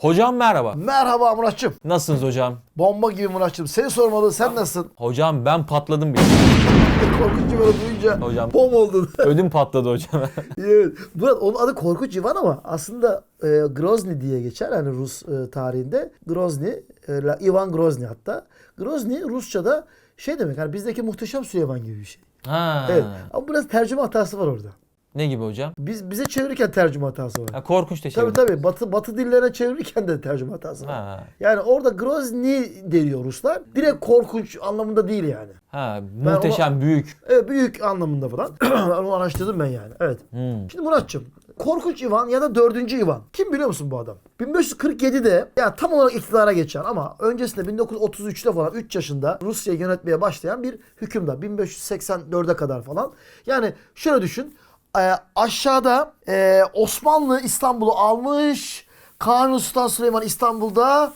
Hocam merhaba. Merhaba Muratçım. Nasılsınız hocam? Bomba gibi Muratçım. Seni sormalı. Sen nasılsın? Hocam ben patladım bile. Korkunç Ivan'ı duyunca Hocam. bom oldun. Ödüm patladı hocam. evet. Murat onun adı Korkunç Ivan ama aslında e, Grozny diye geçer. Hani Rus e, tarihinde. Grozny, e, Ivan Grozny hatta. Grozny Rusça'da şey demek. Hani bizdeki muhteşem Süleyman gibi bir şey. ha. Evet. Ama biraz tercüme hatası var orada. Ne gibi hocam? Biz bize çevirirken tercüme hatası var. Ha, korkunç teşekkür Tabii tabii. Batı batı dillerine çevirirken de tercüme hatası var. Ha. Yani orada Grozny deniyor Ruslar. Direkt korkunç anlamında değil yani. Ha, muhteşem, büyük. Evet büyük anlamında falan. Onu araştırdım ben yani. Evet. Hmm. Şimdi Muratçım. Korkunç Ivan ya da 4. Ivan. Kim biliyor musun bu adam? 1547'de ya tam olarak iktidara geçen ama öncesinde 1933'te falan 3 yaşında Rusya'yı yönetmeye başlayan bir hükümdar. 1584'e kadar falan. Yani şöyle düşün. E, aşağıda e, Osmanlı İstanbul'u almış. Kanuni Sultan Süleyman İstanbul'da.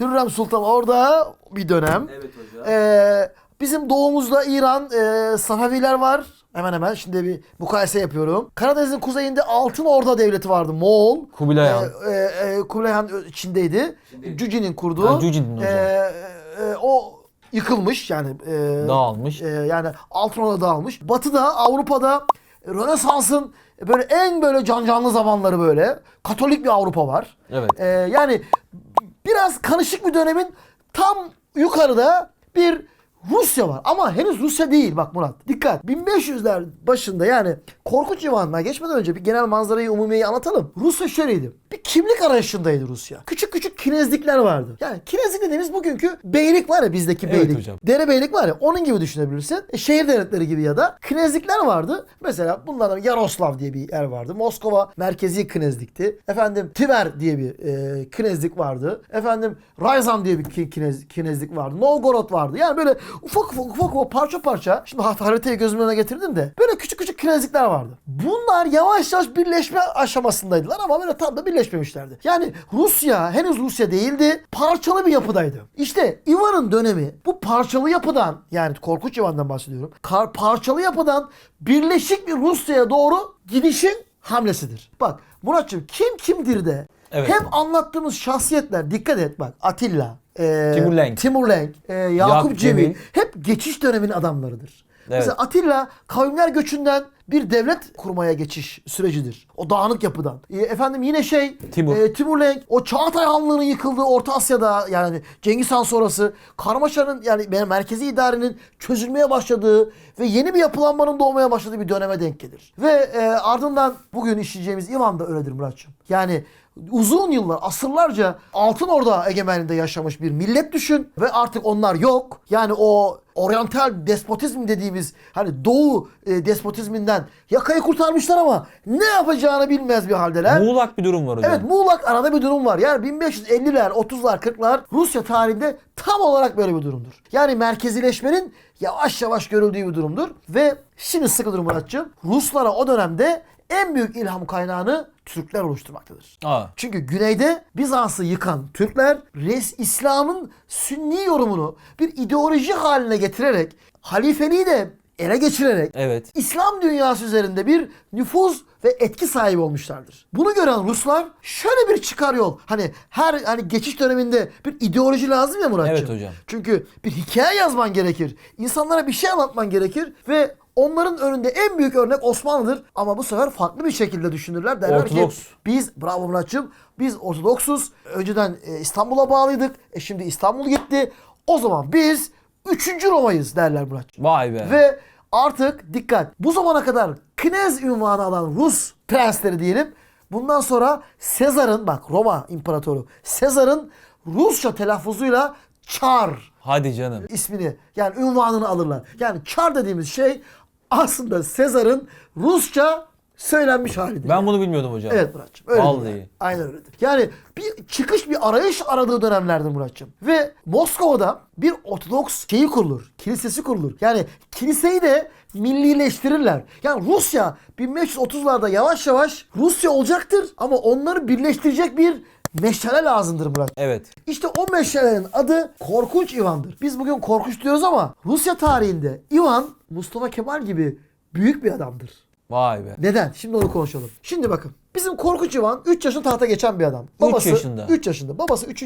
Hürrem Sultan orada bir dönem. Evet hocam. Ee, bizim doğumuzda İran, e, Safaviler var. Hemen hemen şimdi bir mukayese yapıyorum. Karadeniz'in kuzeyinde Altın Orda Devleti vardı. Moğol. Kubilay Han. Ee, e, e, Kubilay Han Çin'deydi. Cüci'nin kurduğu. Ha, Cüci'nin hocam. Ee, e, o yıkılmış yani. e, Dağılmış. e, yani Altın Orda dağılmış. Batı'da, Avrupa'da Rönesans'ın böyle en böyle can canlı zamanları böyle. Katolik bir Avrupa var. Evet. Ee, yani biraz karışık bir dönemin tam yukarıda bir Rusya var. Ama henüz Rusya değil bak Murat. Dikkat. 1500'ler başında yani Korkunç Ivan'dan geçmeden önce bir genel manzarayı umumiyeyi anlatalım. Rusya şöyleydi. Bir kimlik arayışındaydı Rusya. Küçük küçük kinezlikler vardı. Yani kinezlik dediğimiz bugünkü beylik var ya bizdeki Evet beylik. hocam. Derebeylik var ya onun gibi düşünebilirsin. E, şehir devletleri gibi ya da knezlikler vardı. Mesela bunlardan Yaroslav diye bir yer vardı. Moskova merkezi knezlikti. Efendim Tver diye bir e, knezlik vardı. Efendim Ryazan diye bir ki- knez, knezlik vardı. Novgorod vardı. Yani böyle ufak ufak ufak ufak parça parça. Şimdi har- haritayı gözümün önüne getirdim de. Böyle küçük küçük knezlikler vardı. Bunlar yavaş yavaş birleşme aşamasındaydılar ama böyle tam da birleşmemişlerdi. Yani Rusya henüz Rusya değildi. Parçalı bir yapıdaydı. İşte Ivan'ın dönemi bu parçalı yapıdan yani korkunç Ivan'dan bahsediyorum. Kar, parçalı yapıdan birleşik bir Rusya'ya doğru gidişin hamlesidir. Bak Muratçım kim kimdir de Evet. hep anlattığımız şahsiyetler dikkat et bak Atilla, e, Timur Lenk. Timur Lenk, e, Yakup Yakup Cemil Cemil. hep geçiş döneminin adamlarıdır. Evet. Mesela Atilla kavimler göçünden bir devlet kurmaya geçiş sürecidir. O dağınık yapıdan. E, efendim yine şey Timur. e, Timur Lenk o Çağatay Hanlığı'nın yıkıldığı Orta Asya'da yani Cengiz Han sonrası karmaşanın yani merkezi idarenin çözülmeye başladığı ve yeni bir yapılanmanın doğmaya başladığı bir döneme denk gelir. Ve e, ardından bugün işleyeceğimiz İvan da öyledir Muratçım. Yani uzun yıllar, asırlarca Altın Orda egemenliğinde yaşamış bir millet düşün ve artık onlar yok. Yani o oryantal despotizm dediğimiz hani doğu e, despotizminden yakayı kurtarmışlar ama ne yapacağını bilmez bir haldeler. Muğlak bir durum var hocam. Evet muğlak arada bir durum var. Yani 1550'ler, 30'lar, 40'lar Rusya tarihinde tam olarak böyle bir durumdur. Yani merkezileşmenin yavaş yavaş görüldüğü bir durumdur. Ve şimdi sıkı durum Muratçığım. Ruslara o dönemde en büyük ilham kaynağını Türkler oluşturmaktadır. Aa. Çünkü güneyde Bizans'ı yıkan Türkler res İslam'ın sünni yorumunu bir ideoloji haline getirerek halifeliği de ele geçirerek Evet. İslam dünyası üzerinde bir nüfuz ve etki sahibi olmuşlardır. Bunu gören Ruslar şöyle bir çıkar yol. Hani her hani geçiş döneminde bir ideoloji lazım ya Muratcığım. Evet hocam. Çünkü bir hikaye yazman gerekir. İnsanlara bir şey anlatman gerekir ve onların önünde en büyük örnek Osmanlı'dır. Ama bu sefer farklı bir şekilde düşünürler. Derler Ortodoks. ki biz bravo Muratcığım biz Ortodoksuz. Önceden e, İstanbul'a bağlıydık. E şimdi İstanbul gitti. O zaman biz 3. Roma'yız derler Muratcığım. Vay be. Ve artık dikkat bu zamana kadar knez ünvanı alan Rus prensleri diyelim. Bundan sonra Sezar'ın bak Roma imparatoru Sezar'ın Rusça telaffuzuyla Çar Hadi canım. ismini yani ünvanını alırlar. Yani Çar dediğimiz şey aslında Sezar'ın Rusça söylenmiş halidir. Ben bunu bilmiyordum hocam. Evet Muratçım. Öyle Vallahi. Aynen öyledir. Yani bir çıkış, bir arayış aradığı dönemlerdir Muratçım. Ve Moskova'da bir Ortodoks şeyi kurulur. Kilisesi kurulur. Yani kiliseyi de millileştirirler. Yani Rusya 1530'larda yavaş yavaş Rusya olacaktır ama onları birleştirecek bir meşale lazımdır Murat. Evet. İşte o meşalenin adı Korkunç İvan'dır. Biz bugün korkunç diyoruz ama Rusya tarihinde İvan Mustafa Kemal gibi büyük bir adamdır. Vay be. Neden? Şimdi onu konuşalım. Şimdi bakın. Bizim Korkunç Ivan 3 yaşında tahta geçen bir adam. Babası, yaşında. 3 yaşında. Babası 3.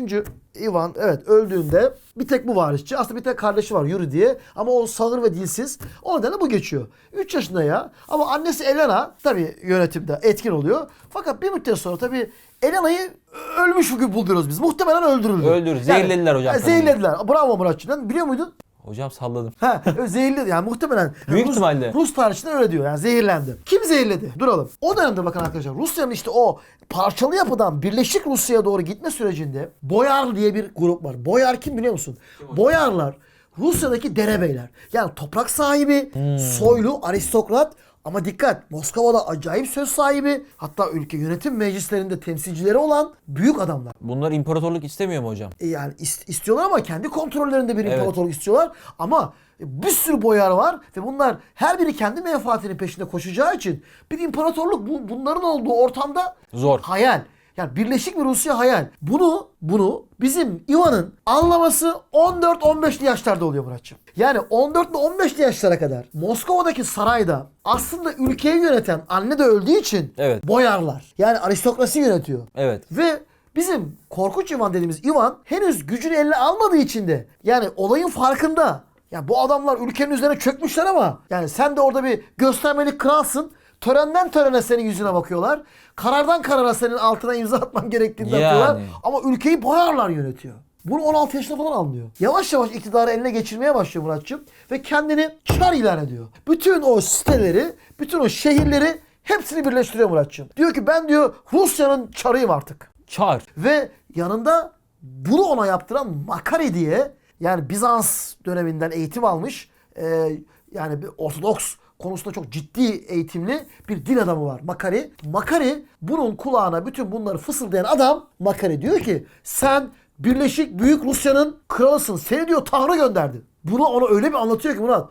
Ivan evet öldüğünde bir tek bu varisçi. Aslında bir tek kardeşi var Yuri diye. Ama o sağır ve dilsiz. O nedenle bu geçiyor. 3 yaşında ya. Ama annesi Elena tabii yönetimde etkin oluyor. Fakat bir müddet sonra tabii Elena'yı ölmüş gibi buluyoruz biz. Muhtemelen öldürüldü. Öldürür. Zehirlediler hocam Yani, kadını. zehirlediler. Bravo Muratçı'dan. Biliyor muydun? Hocam salladım. Ha, zehirledi yani muhtemelen. Büyük Rus, ihtimalle. Rus tarihçinde öyle diyor yani zehirlendi. Kim zehirledi? Duralım. O dönemde bakın arkadaşlar Rusya'nın işte o parçalı yapıdan Birleşik Rusya'ya doğru gitme sürecinde Boyar diye bir grup var. Boyar kim biliyor musun? Boyarlar Rusya'daki derebeyler. Yani toprak sahibi, Hmm. soylu, aristokrat ama dikkat Moskova'da acayip söz sahibi hatta ülke yönetim meclislerinde temsilcileri olan büyük adamlar. Bunlar imparatorluk istemiyor mu hocam? E yani ist- istiyorlar ama kendi kontrollerinde bir Evet. imparatorluk istiyorlar. Ama bir sürü boyar var ve bunlar her biri kendi menfaatinin peşinde koşacağı için bir imparatorluk bu, bunların olduğu ortamda Zor. hayal. Yani Birleşik bir Rusya hayal. Bunu bunu bizim Ivan'ın anlaması 14-15'li yaşlarda oluyor Muratçım. Yani 14 ile 15'li yaşlara kadar Moskova'daki sarayda aslında ülkeyi yöneten anne de öldüğü için Evet. boyarlar. Yani aristokrasi yönetiyor. Evet. Ve bizim korkunç Ivan dediğimiz Ivan henüz gücünü eline almadığı için de yani olayın farkında. Ya bu adamlar ülkenin üzerine çökmüşler ama yani sen de orada bir göstermelik kralsın. Törenden törene senin yüzüne bakıyorlar. Karardan karara senin altına imza atman gerektiğini Yani. yapıyorlar. Ama ülkeyi boyarlar yönetiyor. Bunu 16 yaşında falan anlıyor. Yavaş yavaş iktidarı eline geçirmeye başlıyor Muratçım. Ve kendini çar ilan ediyor. Bütün o siteleri, bütün o şehirleri hepsini birleştiriyor Muratçım. Diyor ki ben diyor Rusya'nın çarıyım artık. Çar. Ve yanında bunu ona yaptıran Makari diye yani Bizans döneminden eğitim almış e, yani bir Ortodoks konusunda çok ciddi eğitimli bir din adamı var Makari. Makari bunun kulağına bütün bunları fısıldayan adam Makari diyor ki sen Birleşik Büyük Rusya'nın kralısın. Seni diyor Tanrı gönderdi. Bunu ona öyle bir anlatıyor ki Murat.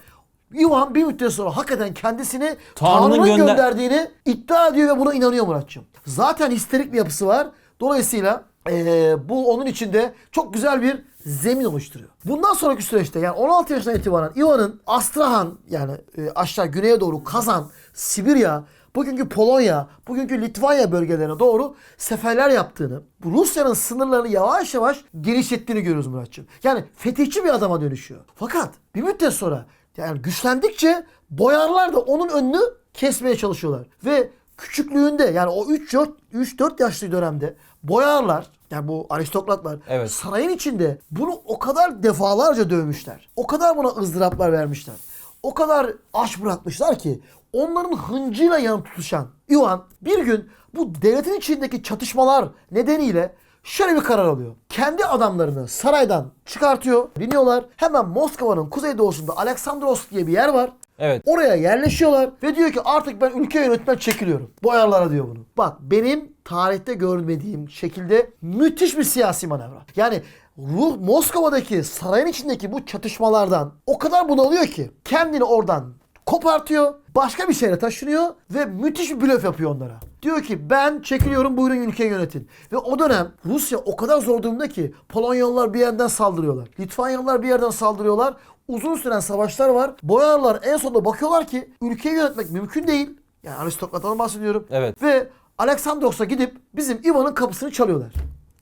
Ivan bir müddet sonra hakikaten kendisini Tanrı'nın Tanrı'nın gönder- gönderdiğini iddia ediyor ve buna inanıyor Muratçım. Zaten histerik bir yapısı var. Dolayısıyla eee, bu onun içinde çok güzel bir zemin oluşturuyor. Bundan sonraki süreçte yani 16 yaşından itibaren Ivan'ın Astrahan yani e, aşağı güneye doğru Kazan, Sibirya, bugünkü Polonya, bugünkü Litvanya bölgelerine doğru seferler yaptığını, Rusya'nın sınırlarını yavaş yavaş genişlettiğini görüyoruz Muratçım. Yani fetihçi bir adama dönüşüyor. Fakat bir müddet sonra yani güçlendikçe boyarlar da onun önünü kesmeye çalışıyorlar. Ve küçüklüğünde yani o 3-4 yaşlı dönemde boyarlar yani bu aristokratlar Evet. sarayın içinde bunu o kadar defalarca dövmüşler. O kadar buna ızdıraplar vermişler. O kadar aç bırakmışlar ki onların hıncıyla yanıp tutuşan Ivan bir gün bu devletin içindeki çatışmalar nedeniyle şöyle bir karar alıyor. Kendi adamlarını saraydan çıkartıyor. Biniyorlar. Hemen Moskova'nın kuzeydoğusunda Aleksandros diye bir yer var. Evet. Oraya yerleşiyorlar ve diyor ki artık ben ülke yönetmekten çekiliyorum. Boyarlara diyor bunu. Bak benim tarihte görmediğim şekilde müthiş bir siyasi manevra. Yani Ruh Moskova'daki sarayın içindeki bu çatışmalardan o kadar bunalıyor ki kendini oradan kopartıyor. Başka bir şehre taşınıyor ve müthiş bir blöf yapıyor onlara. Diyor ki ben çekiliyorum buyurun ülkeyi yönetin. Ve o dönem Rusya o kadar zor durumda ki Polonyalılar bir yerden saldırıyorlar. Litvanyalılar bir yerden saldırıyorlar. Uzun süren savaşlar var. Boyarlar en sonunda bakıyorlar ki ülkeyi yönetmek mümkün değil. Yani aristokratlardan bahsediyorum. Evet. Ve Aleksandros'a gidip bizim Ivan'ın kapısını çalıyorlar.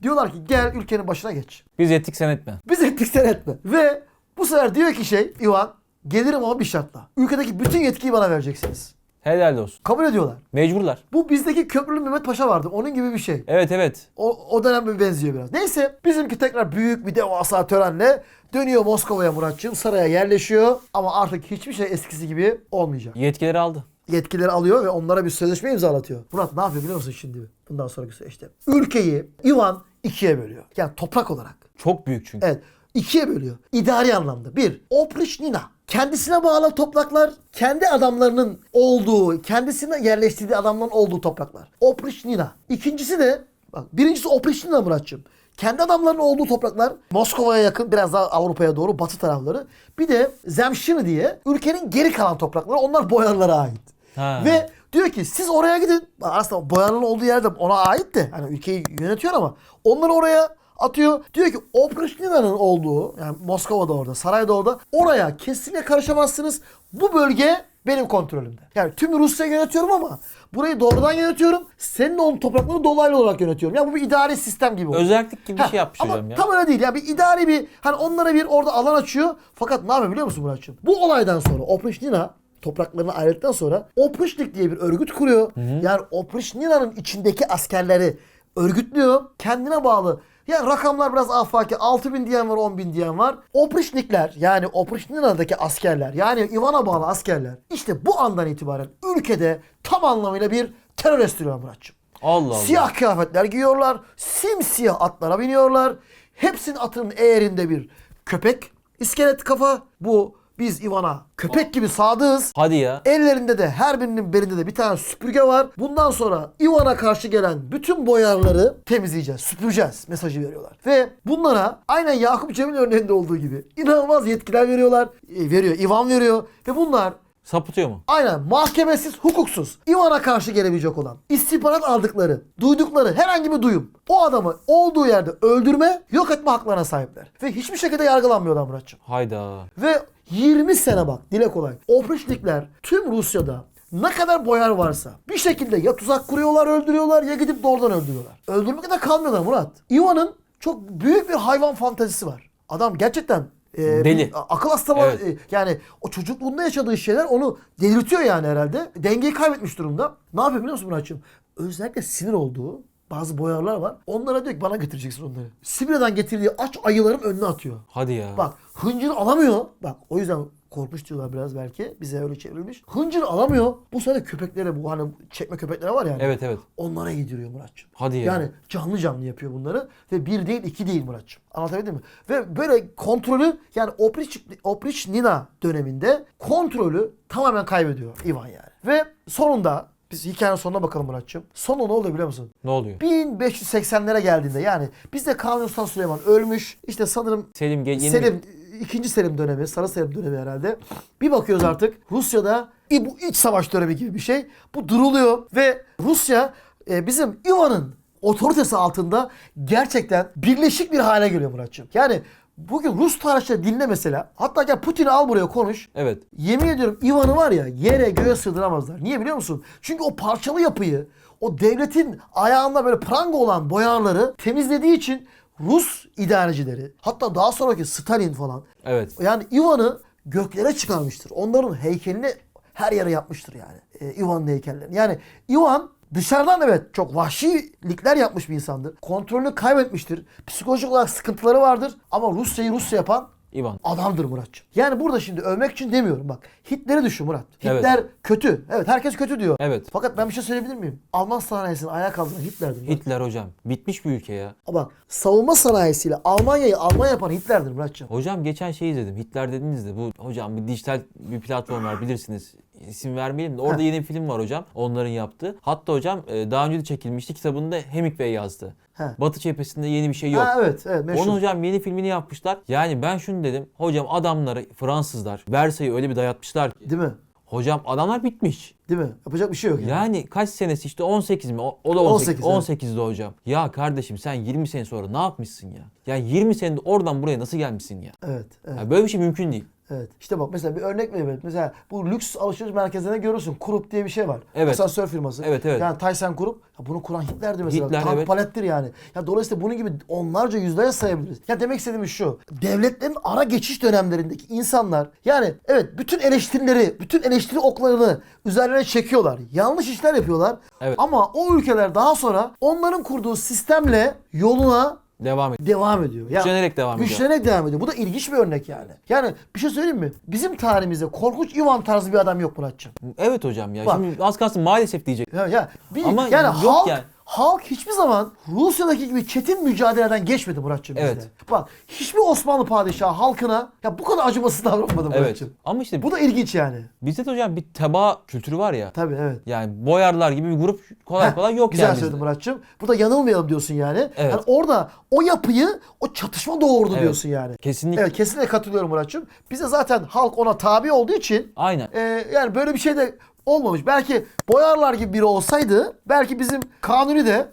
Diyorlar ki gel ülkenin başına geç. Biz ettik sen etme. Biz ettik sen etme. Ve bu sefer diyor ki şey Ivan gelirim ama bir şartla. Ülkedeki bütün yetkiyi bana vereceksiniz. Helal olsun. Kabul ediyorlar. Mecburlar. Bu bizdeki Köprülü Mehmet Paşa vardı. Onun gibi bir şey. Evet evet. O, o döneme benziyor biraz. Neyse bizimki tekrar büyük bir devasa törenle dönüyor Moskova'ya Muratçığım. Saraya yerleşiyor. Ama artık hiçbir şey eskisi gibi olmayacak. Yetkileri aldı. Yetkileri alıyor ve onlara bir sözleşme imzalatıyor. Murat ne yapıyor biliyor musun şimdi bundan sonraki süreçte? Ülkeyi Ivan ikiye bölüyor. Yani toprak olarak. Çok büyük çünkü. Evet. ikiye bölüyor. İdari anlamda. Bir, Oprichnina. Kendisine bağlı topraklar, kendi adamlarının olduğu, kendisine yerleştirdiği adamların olduğu topraklar. Oprichnina. İkincisi de, bak birincisi Oprichnina Muratçım. Kendi adamlarının olduğu topraklar Moskova'ya yakın biraz daha Avrupa'ya doğru batı tarafları. Bir de Zemşini diye ülkenin geri kalan toprakları onlar boyarlara ait. Ha. Ve diyor ki siz oraya gidin. Aslında boyanın olduğu yerde ona ait de. Hani ülkeyi yönetiyor ama onları oraya atıyor. Diyor ki Oprishnina'nın olduğu yani Moskova'da orada, sarayda orada oraya kesinlikle karışamazsınız. Bu bölge benim kontrolümde. Yani tüm Rusya'yı yönetiyorum ama burayı doğrudan yönetiyorum. Senin onun topraklarını dolaylı olarak yönetiyorum. Yani bu bir idari sistem gibi oluyor. Özellik gibi bir şey yapmış ama hocam ya. tam öyle değil. Yani bir idari bir hani onlara bir orada alan açıyor. Fakat ne yapıyor biliyor musun Muratçım? Bu olaydan sonra Oprichnina topraklarını ayrıldıktan sonra Oprichnik diye bir örgüt kuruyor. Yani Oprichnina'nın içindeki askerleri örgütlüyor. Kendine bağlı. Yani rakamlar biraz afaki. 6 bin diyen var 10 bin diyen var. Oprichnikler yani Oprichnina'daki askerler yani Ivan'a bağlı askerler işte bu andan itibaren ülkede tam anlamıyla bir terör estiriyor Muratçım. Allah Allah. Siyah kıyafetler giyiyorlar. Simsiyah atlara biniyorlar. Hepsinin atının eğerinde bir köpek iskelet kafa. Bu biz Ivan'a köpek gibi sadığız. Hadi ya. Ellerinde de her birinin belinde de bir tane süpürge var. Bundan sonra Ivan'a karşı gelen bütün boyarları temizleyeceğiz, süpüreceğiz mesajı veriyorlar. Ve bunlara aynen Yakup Cemil örneğinde olduğu gibi inanılmaz yetkiler veriyorlar. E, veriyor, Ivan veriyor. Ve bunlar Sapıtıyor mu? Aynen mahkemesiz, hukuksuz, İvan'a karşı gelebilecek olan, istihbarat aldıkları, duydukları herhangi bir duyum o adamı olduğu yerde öldürme, yok etme haklarına sahipler. Ve hiçbir şekilde yargılanmıyorlar Muratçım. Hayda. Ve 20 sene bak dile kolay. Oprichnikler tüm Rusya'da ne kadar boyar varsa bir şekilde ya tuzak kuruyorlar öldürüyorlar ya gidip doğrudan öldürüyorlar. Öldürmekle de kalmıyorlar Murat. Ivan'ın çok büyük bir hayvan fantezisi var. Adam gerçekten e, Deli. bir akıl hastalığı Evet. e, yani o çocukluğunda yaşadığı şeyler onu delirtiyor yani herhalde. Dengeyi kaybetmiş durumda. Ne yapıyor biliyor musun Muratçım? Özellikle sinir olduğu bazı boyarlar var. Onlara diyor ki bana getireceksin onları. Sibirya'dan getirdiği aç ayıların önüne atıyor. Hadi ya. Bak hıncını alamıyor. Bak o yüzden korkmuş diyorlar biraz belki. Bize öyle çevrilmiş. Hıncını alamıyor. Bu sefer köpeklere bu hani çekme köpekleri var yani. Evet evet. Onlara yediriyor Muratçım. Hadi ya. Yani canlı canlı yapıyor bunları. Ve bir değil iki değil Muratçım. Anlatabildim mi? Ve böyle kontrolü yani Oprich, Oprich Nina döneminde kontrolü tamamen kaybediyor Ivan yani. Ve sonunda biz hikayenin sonuna bakalım Muratçım. Sonu ne oluyor biliyor musun? Ne oluyor? 1580'lere geldiğinde yani bizde Kanuni Sultan Süleyman ölmüş. İşte sanırım Selim ge- yeni Selim ikinci Selim dönemi, Sarı Selim dönemi herhalde. Bir bakıyoruz artık Rusya'da bu iç savaş dönemi gibi bir şey. Bu duruluyor ve Rusya e, bizim Ivan'ın otoritesi altında gerçekten birleşik bir hale geliyor Muratçım. Yani bugün Rus tarihçileri dinle mesela. Hatta gel Putin'i al buraya konuş. Evet. Yemin ediyorum Ivan'ı var ya yere göğe sığdıramazlar. Niye biliyor musun? Çünkü o parçalı yapıyı, o devletin ayağında böyle pranga olan boyarları temizlediği için Rus idarecileri, hatta daha sonraki Stalin falan Evet. yani Ivan'ı göklere çıkarmıştır. Onların heykelini her yere yapmıştır yani. Ee, Ivan'ın heykellerini. Yani Ivan dışarıdan evet çok vahşilikler yapmış bir insandır. Kontrolünü kaybetmiştir. Psikolojik olarak sıkıntıları vardır. Ama Rusya'yı Rusya yapan İvan. adamdır Muratçım. Yani burada şimdi övmek için demiyorum bak. Hitler'i düşün Murat. Evet. Hitler kötü. Evet herkes kötü diyor. Evet. Fakat ben bir şey söyleyebilir miyim? Alman sanayisini ayağa kaldıran Hitler'dir. Murat. Hitler hocam. Bitmiş bir ülke ya. Bak savunma sanayisiyle Almanya'yı Alman yapan Hitler'dir Muratçım. Hocam geçen şey izledim. Hitler dediniz de bu hocam bir dijital bir platform var bilirsiniz. İsim vermeyelim de orada yeni bir film var hocam. Onların yaptığı. Hatta hocam e, daha önce de çekilmişti. Kitabını da Hemingway yazdı. He. Batı cephesinde yeni bir şey yok. Ha, evet evet meşhur. Onu hocam yeni filmini yapmışlar. Yani ben şunu dedim. Hocam adamları Fransızlar Versailles'i öyle bir dayatmışlar ki. Değil mi? Hocam adamlar bitmiş. Değil mi? Yapacak bir şey yok yani. Yani kaç senesi işte 18 mi? O, o da 18. 18, 18'de hocam. Ya kardeşim sen 20 sene sonra ne yapmışsın ya? Yani 20 senede oradan buraya nasıl gelmişsin ya? Evet, evet, Ya böyle bir şey mümkün değil. evet. İşte bak mesela bir örnek vereyim. Mesela bu lüks alışveriş merkezlerinde görürsün. Kurup diye bir şey var. Evet. Asansör firması. Evet, evet. Yani Tyson Kurup. Ya bunu kuran Hitler'dir mesela. Hitler, Tank evet. palettir yani. Ya dolayısıyla bunun gibi onlarca yüzlere sayabiliriz. Ya demek istediğimiz şu. Devletlerin ara geçiş dönemlerindeki insanlar yani evet bütün eleştirileri, bütün eleştiri oklarını üzerlerine çekiyorlar. Yanlış işler yapıyorlar. Evet. Ama o ülkeler daha sonra onların kurduğu sistemle yoluna Devam et. devam ediyor. Ya, Güçlenerek devam ediyor. Güçlenerek devam ediyor. Bu da ilginç bir örnek yani. Yani bir şey söyleyeyim mi? Bizim tarihimizde korkunç Ivan tarzı bir adam yok Muratçım. Evet hocam ya. Bak. Şimdi az kalsın maalesef diyecek. Ya, ya bir, Ama yani yok halk yani. Halk hiçbir zaman Rusya'daki gibi çetin mücadeleden geçmedi Muratçım bizde. Evet. Bak hiçbir Osmanlı padişahı halkına ya bu kadar acımasız davranmadı Evet. Muratçım. Ama işte Bu da ilginç yani. bizde de hocam bir teba kültürü var ya. Tabii evet. Yani boyarlar gibi bir grup kolay Heh, kolay yok Güzel yani söyledin bizde. Muratçım. Burada yanılmayalım diyorsun yani. Evet. Yani orada o yapıyı, o çatışma doğurdu Evet. diyorsun yani. Kesinlikle. Evet kesinlikle katılıyorum Muratçım. Bize zaten halk ona tabi olduğu için Aynen. e, yani böyle bir şey de olmamış. Belki boyarlar gibi biri olsaydı belki bizim kanuni de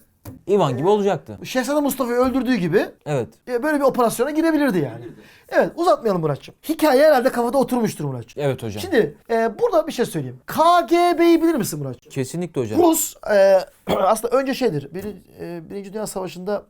Ivan gibi olacaktı. Şehzade Mustafa'yı öldürdüğü gibi Evet. e, böyle bir operasyona girebilirdi yani. Evet uzatmayalım Muratçım. Hikaye herhalde kafada oturmuştur Muratçım. Evet hocam. Şimdi e, burada bir şey söyleyeyim. KGB'yi bilir misin Muratçım? Kesinlikle hocam. Rus e, aslında önce şeydir. Bir, e, Birinci Dünya Savaşı'nda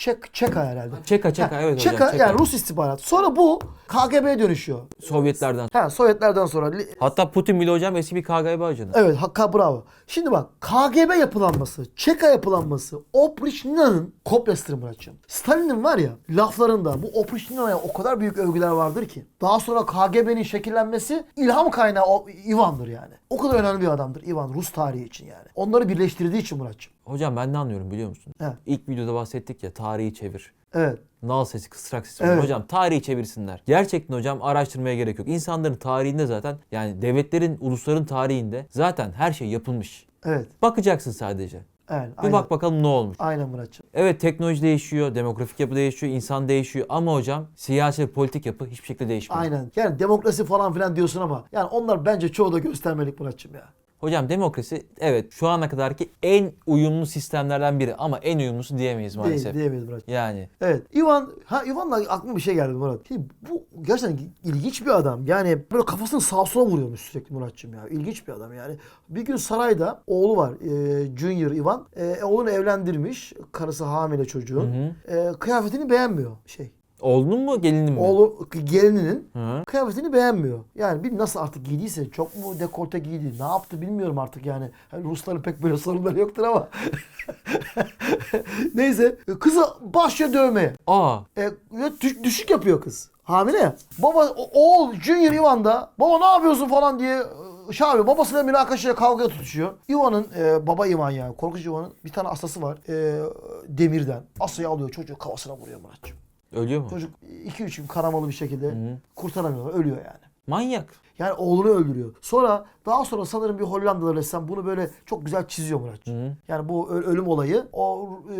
Çek, Çeka herhalde. Çeka çeka Ha, evet hocam. Çeka, Çeka. yani Rus istihbaratı. Sonra bu KGB'ye dönüşüyor. Sovyetlerden. Ha Sovyetlerden sonra Hatta Putin bile hocam eski bir KGB ajanı. Evet hakka bravo. Şimdi bak KGB yapılanması, Çeka yapılanması Oprichna'nın kopyasıdır Muratçım. Stalin'in var ya laflarında bu Oprichna'ya o kadar büyük övgüler vardır ki. Daha sonra KGB'nin şekillenmesi ilham kaynağı o, Ivan'dır yani. O kadar önemli bir adamdır Ivan Rus tarihi için yani. Onları birleştirdiği için Muratçım. Hocam ben ne anlıyorum biliyor musun? He. İlk videoda bahsettik ya tarihi çevir. Evet. Nal sesi, kısrak sesi. Evet. Hocam tarihi çevirsinler. Gerçekten hocam araştırmaya gerek yok. İnsanların tarihinde zaten yani devletlerin, ulusların tarihinde zaten her şey yapılmış. Evet. Bakacaksın sadece. Evet. Bir Aynen. bak bakalım ne olmuş. Aynen Muratçım. Evet teknoloji değişiyor, demografik yapı değişiyor, insan değişiyor ama hocam siyasi politik yapı hiçbir şekilde değişmiyor. Aynen. Yani demokrasi falan filan diyorsun ama yani onlar bence çoğu da göstermelik Muratçım ya. Hocam demokrasi evet şu ana kadarki en uyumlu sistemlerden biri ama en uyumlusu diyemeyiz maalesef. Değil, diyemeyiz Muratçım. Yani Evet. Ivan, ha Ivan'la aklıma bir şey geldi Murat. Şimdi bu gerçekten ilginç bir adam. Yani böyle kafasını sağa sola vuruyormuş sürekli Muratçım ya. İlginç bir adam yani. Bir gün sarayda oğlu var. E, Junior Ivan. E, oğlunu evlendirmiş. Karısı hamile çocuğun. E, kıyafetini beğenmiyor şey. Oğlunun mu gelinin mi? Oğlu gelininin Hı. kıyafetini beğenmiyor. Yani bir nasıl artık giydiyse çok mu dekolte giydi ne yaptı bilmiyorum artık yani. Hani Rusların pek böyle sorunları yoktur ama. Neyse kızı başlıyor dövmeye. Aa E, düş- düşük yapıyor kız. Hamile ya. Baba o- oğul Junior Ivan da baba ne yapıyorsun falan diye e, şey yapıyor. Babasıyla münakaşaya kavga tutuşuyor. Ivan'ın e, baba Ivan yani korkunç Ivan'ın bir tane asası var. E, demirden. Asayı alıyor çocuğu kafasına vuruyor Muratçım. Ölüyor mu? Çocuk 2-3 gün kanamalı bir şekilde kurtaramıyorlar. Ölüyor yani. Manyak. Yani oğlunu öldürüyor. Sonra daha sonra sanırım bir Hollandalı ressam bunu böyle çok güzel çiziyor Muratçım. Yani bu ö- ölüm olayı o e,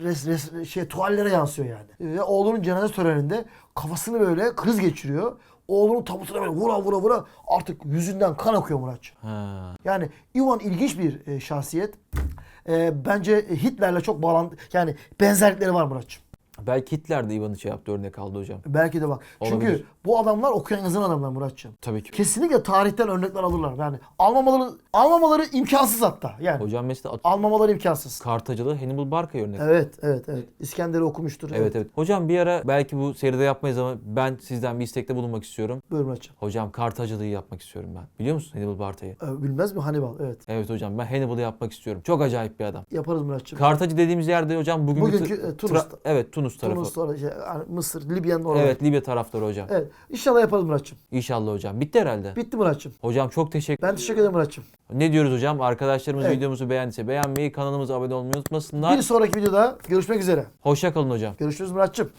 res, res- şey tuvallere yansıyor yani. Ve oğlunun cenaze töreninde kafasını böyle kriz geçiriyor. Oğlunun tabutuna böyle vura vura vura artık yüzünden kan akıyor Muratçım. Ha. Yani Ivan ilginç bir e, şahsiyet. E, bence Hitler'le çok bağlantı yani benzerlikleri var Muratçım. Belki Hitler de Ivan'ı şey yaptı örnek aldı hocam. Belki de bak. Çünkü Olabilir. bu adamlar okuyan yazan adamlar Muratçım. Tabii ki. Kesinlikle tarihten örnekler alırlar. Yani almamaları almamaları imkansız hatta. Yani Hocam mesela at- almamaları imkansız. Kartacalı Hannibal Barca'ya örnek. Evet, evet, evet. İskender'i okumuştur. Evet evet. Hocam bir ara belki bu seride yapmayız ama ben sizden bir istekte bulunmak istiyorum. Buyur Muratçım. Hocam Kartacılığı yapmak istiyorum ben. Biliyor musun Hannibal Barca'yı? Ee, bilmez mi Hannibal? Evet. Evet hocam ben Hannibal'ı yapmak istiyorum. Çok acayip bir adam. Yaparız Muratçım. Kartacı dediğimiz yerde hocam bugünkü, Bugünkü, e, Tunus- tra- evet Tunus tarafı. Tunus, sonra şey, yani Mısır, Libya'nın orada. Evet Libya tarafları hocam. Evet. İnşallah yaparız Muratçım. İnşallah hocam. Bitti herhalde. Bitti Muratçım. Hocam çok teşekkür Ben teşekkür ederim Muratçım. Ne diyoruz hocam? Arkadaşlarımız Evet. videomuzu beğendiyse beğenmeyi, kanalımıza abone olmayı unutmasınlar. Bir sonraki videoda görüşmek üzere. Hoşça kalın hocam. Görüşürüz Muratçım.